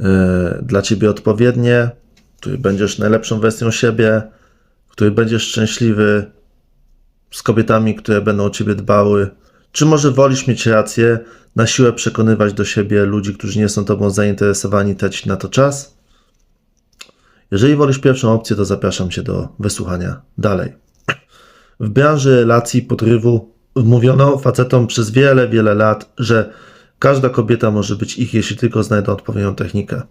e, dla ciebie odpowiednie, w której będziesz najlepszą wersją siebie, w której będziesz szczęśliwy z kobietami, które będą o ciebie dbały. Czy może wolisz mieć rację, na siłę przekonywać do siebie ludzi, którzy nie są tobą zainteresowani, tracić na to czas? Jeżeli wolisz pierwszą opcję, to zapraszam cię do wysłuchania dalej. W branży relacji podrywu mówiono facetom przez wiele, wiele lat, że każda kobieta może być ich, jeśli tylko znajdą odpowiednią technikę.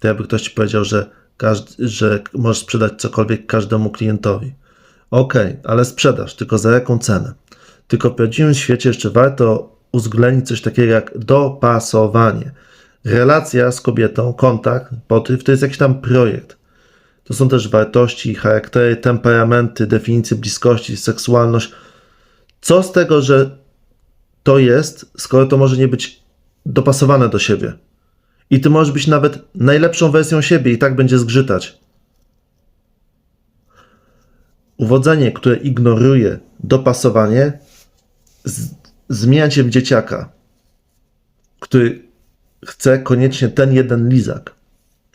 To jakby ktoś ci powiedział, że, każdy, że możesz sprzedać cokolwiek każdemu klientowi. Okej, ale sprzedaż, tylko za jaką cenę? Tylko w prawdziwym świecie jeszcze warto uwzględnić coś takiego jak dopasowanie. Relacja z kobietą, kontakt, potyw to jest jakiś tam projekt. To są też wartości, charaktery, temperamenty, definicje bliskości, seksualność. Co z tego, że to jest, skoro to może nie być dopasowane do siebie? I ty możesz być nawet najlepszą wersją siebie i tak będzie zgrzytać. Uwodzenie, które ignoruje dopasowanie, zmienia cię w dzieciaka, który chce koniecznie ten jeden lizak.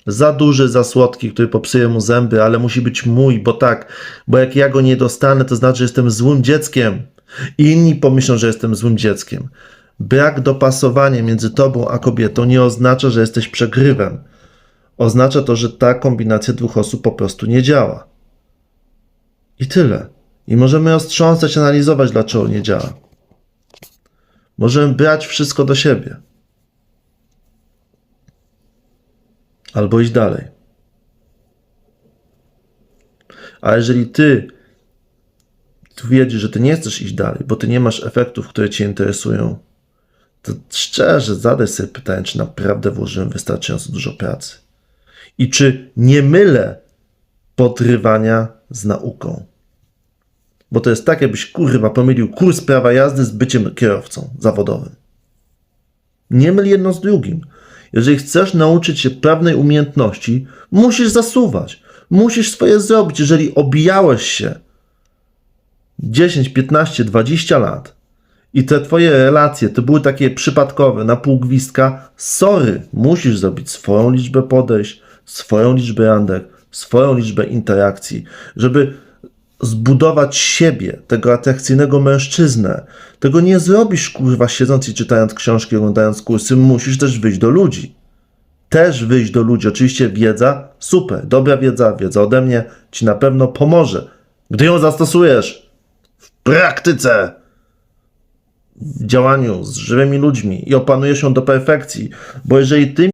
Za duży, za słodki, który popsuje mu zęby, ale musi być mój, bo tak, bo jak ja go nie dostanę, to znaczy, że jestem złym dzieckiem. Inni pomyślą, że jestem złym dzieckiem. Brak dopasowania między tobą a kobietą nie oznacza, że jesteś przegrywem. Oznacza to, że ta kombinacja dwóch osób po prostu nie działa. I tyle. I możemy ostrząsać, analizować, dlaczego nie działa. Możemy brać wszystko do siebie. Albo iść dalej. A jeżeli ty wiedzisz, że ty nie chcesz iść dalej, bo ty nie masz efektów, które cię interesują, to szczerze zadaj sobie pytanie, czy naprawdę włożyłem wystarczająco dużo pracy. I czy nie mylę podrywania z nauką. Bo to jest tak, jakbyś kurwa pomylił kurs prawa jazdy z byciem kierowcą zawodowym. Nie myl jedno z drugim. Jeżeli chcesz nauczyć się pewnej umiejętności, musisz zasuwać. Musisz swoje zrobić. Jeżeli obijałeś się 10, 15, 20 lat i te twoje relacje to były takie przypadkowe, na pół gwizdka, sorry, musisz zrobić swoją liczbę podejść, swoją liczbę randek, swoją liczbę interakcji, żeby zbudować siebie, tego atrakcyjnego mężczyznę. Tego nie zrobisz, kurwa, siedząc i czytając książki, oglądając kursy. Musisz też wyjść do ludzi. Też wyjść do ludzi. Oczywiście wiedza, super, dobra wiedza, wiedza ode mnie ci na pewno pomoże, gdy ją zastosujesz praktyce, w działaniu z żywymi ludźmi i opanujesz ją do perfekcji. Bo jeżeli ty